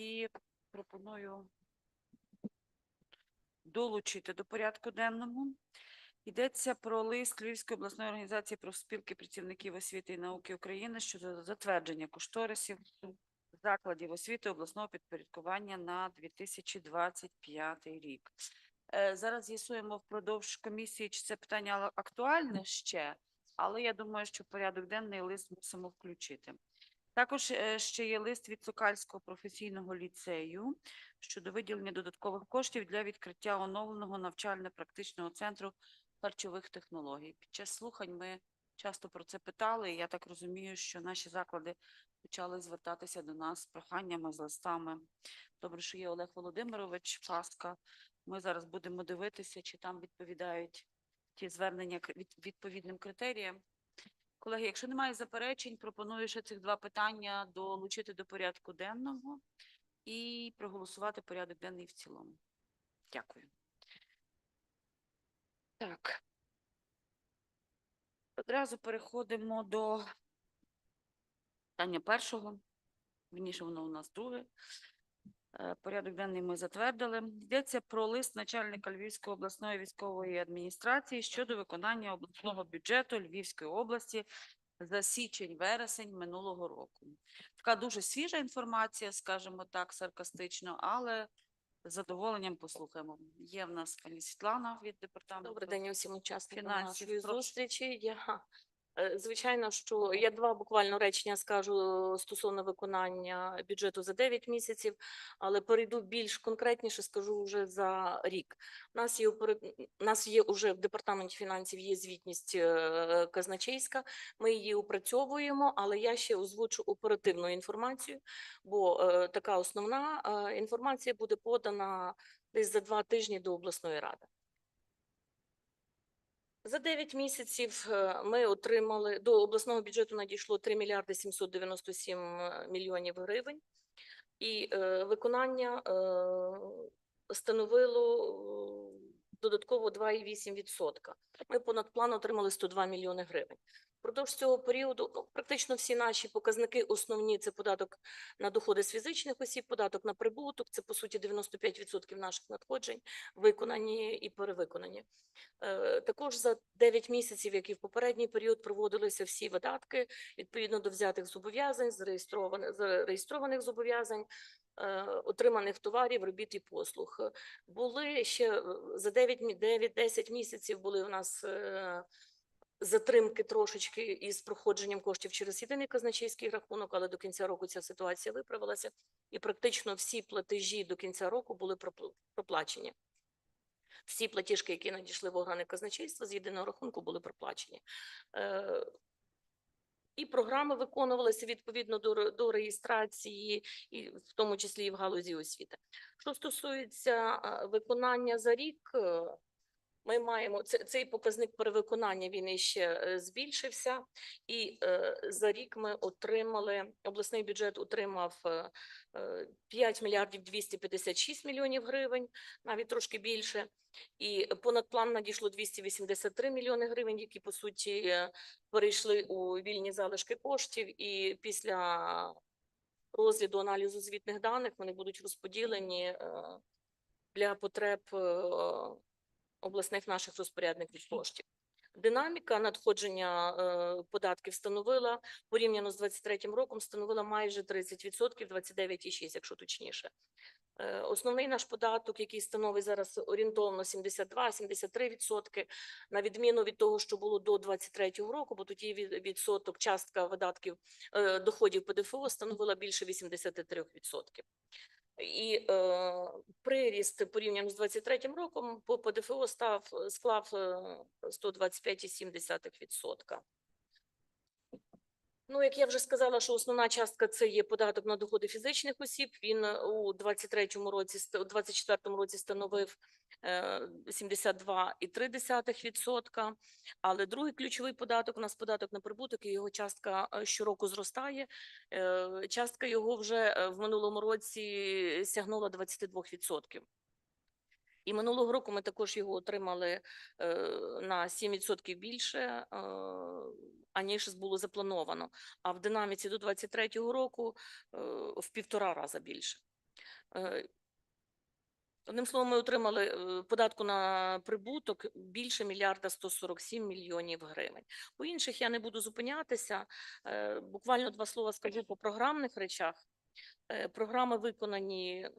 які пропоную долучити до порядку денному. Йдеться про лист Львівської обласної організації профспілки працівників освіти і науки України щодо затвердження кошторисів закладів освіти обласного підпорядкування на 2025 рік. Е, Зараз з'ясуємо впродовж комісії, чи це питання актуальне ще, але я думаю, що порядок денний лист мусимо включити. Також е, ще є лист від Сокальського професійного ліцею щодо виділення додаткових коштів для відкриття оновленого навчально-практичного центру харчових технологій. Під час слухань ми часто про це питали, і я так розумію, що наші заклади почали звертатися до нас з проханнями, з листами. Добре, що є Олег Володимирович Паска. Ми зараз будемо дивитися, чи там відповідають ті звернення відповідним критеріям. Колеги, якщо немає заперечень, пропоную ще цих два питання долучити до порядку денного і проголосувати порядок денний в цілому. Дякую. Так. Одразу переходимо до питання першого. Вірніше, воно у нас друге. Е, Порядок денний ми затвердили. Йдеться про лист начальника Львівської обласної військової адміністрації щодо виконання обласного бюджету Львівської області за січень-вересень минулого року. Така дуже свіжа інформація, скажімо так, саркастично, але з задоволенням послухаємо. Є в нас пані Світлана від департаменту. Добрий день усім учасникам фінансів, нашої зустрічі. Я звичайно, що я два буквально речення скажу стосовно виконання бюджету за 9 місяців, але перейду більш конкретніше, скажу вже за рік. У нас є у нас є уже в департаменті фінансів є звітність е, казначейська. Ми її опрацьовуємо, але я ще озвучу оперативну інформацію, бо е, така основна е, інформація буде подана десь за два тижні до обласної ради. За 9 місяців е, ми отримали до обласного бюджету надійшло 3 мільярди 797 е, мільйонів гривень, і е, виконання е, становило е, додатково 2,8%. Ми понад план отримали 102 мільйони гривень. Впродовж цього періоду ну, практично всі наші показники основні це податок на доходи з фізичних осіб, податок на прибуток, це по суті 95% наших надходжень, виконані і перевиконані. Е, Також за 9 місяців, як і в попередній період, проводилися всі видатки відповідно до взятих зобов'язань, зареєстрованих, зареєстрованих зобов'язань, е, отриманих товарів, робіт і послуг. Були ще е, за 9-10 місяців були у нас е, затримки трошечки із проходженням коштів через єдиний казначейський рахунок, але до кінця року ця ситуація виправилася, і практично всі платежі до кінця року були пропл- проплачені. Всі платіжки, які надійшли в органи казначейства з єдиного рахунку, були проплачені. Е, І програми виконувалися відповідно до, до реєстрації, і в тому числі і в галузі освіти. Що стосується виконання за рік, е, ми маємо це- цей показник перевиконання. Він іще е, збільшився, і е, за рік ми отримали обласний бюджет отримав е, е, 5 мільярдів 256 мільйонів гривень, навіть трошки більше. І понад план надійшло 283 мільйони гривень, які по суті перейшли у вільні залишки коштів. І після розгляду аналізу звітних даних вони будуть розподілені для потреб обласних наших розпорядників коштів. Динаміка надходження е, податків становила порівняно з 23 роком, становила майже 30%, 29,6, якщо точніше. Е, Основний наш податок, який становить зараз орієнтовно 72-73%, на відміну від того, що було до 23 року, бо тоді від- відсоток частка видатків е, доходів ПДФО становила більше 83%. І е, приріст порівняно з 23 роком по ПДФО став склав е, 125,7%. Ну, як я вже сказала, що основна частка це є податок на доходи фізичних осіб. Він е, у 23-му році, у 24-му році становив е, 72,3%. Але другий ключовий податок у нас податок на прибуток, і його частка е, щороку зростає. Е, Частка його вже е, в минулому році сягнула 22%. І минулого року ми також його отримали е, на 7% більше, е, аніж було заплановано. А в динаміці до 23-го року е, в півтора рази більше. Одним словом, ми отримали податку на прибуток більше мільярда 147 мільйонів гривень. По інших я не буду зупинятися. Буквально два слова скажу по програмних речах. Програми виконані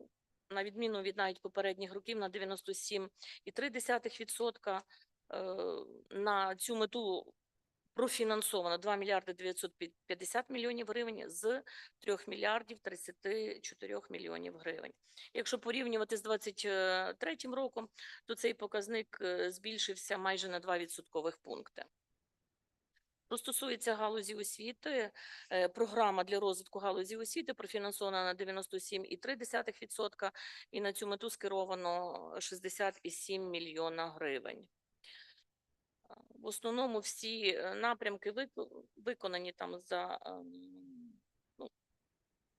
на відміну від навіть попередніх років на 97,3%. Е, На цю мету профінансовано 2 мільярди 950 мільйонів гривень з 3 мільярдів 34 мільйонів гривень. Якщо порівнювати з 23 роком, то цей показник е, збільшився майже на 2 відсоткових пункти. Що стосується галузі освіти, е, програма для розвитку галузі освіти профінансована на 97,3% і на цю мету скеровано 60,7 мільйона гривень. В основному всі е, напрямки вико- виконані там за ем, ну,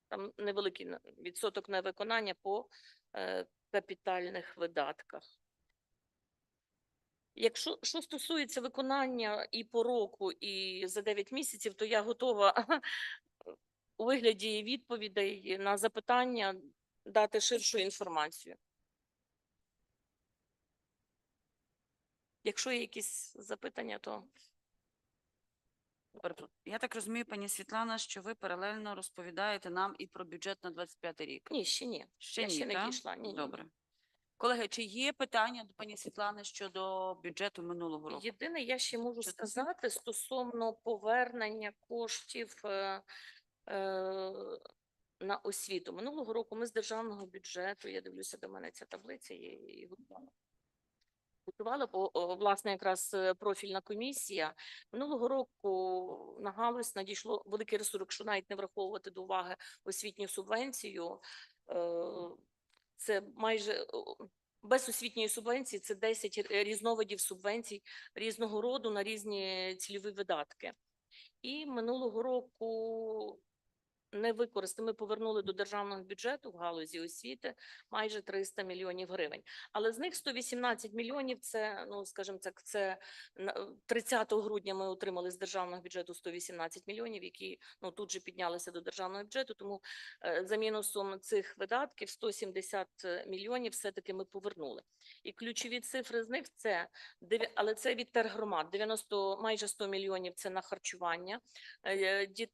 там невеликий відсоток невиконання по е, капітальних видатках. Якщо що стосується виконання і по року, і за 9 місяців, то я готова у вигляді відповідей на запитання дати ширшу інформацію. Якщо є якісь запитання, то Я так розумію, пані Світлана, що ви паралельно розповідаєте нам і про бюджет на 25 рік. ні, ще ні. Ще я ні, ще не дійшла. Ні. Добре. Колеги, чи є питання до пані Світлани щодо бюджету минулого року? Єдине, я ще можу Що це? сказати стосовно повернення коштів е, е, на освіту. Минулого року ми з державного бюджету, я дивлюся, до мене ця таблиця є і готувала. Готувала, бо о, власне якраз е, профільна комісія. Минулого року на галузь надійшло великий ресурс, якщо навіть не враховувати до уваги освітню субвенцію. е, Це майже без освітньої субвенції це 10 різновидів субвенцій різного роду на різні цільові видатки. І минулого року не використали. Ми повернули до державного бюджету в галузі освіти майже 300 мільйонів гривень. Але з них 118 мільйонів це, ну скажімо так, це на- 30 грудня ми отримали з державного бюджету 118 мільйонів, які ну тут же піднялися до державного бюджету. Тому е, за мінусом цих видатків 170 мільйонів все-таки ми повернули. І ключові цифри з них це але це від тергромад. 90, майже 100 мільйонів це на харчування е, дітей.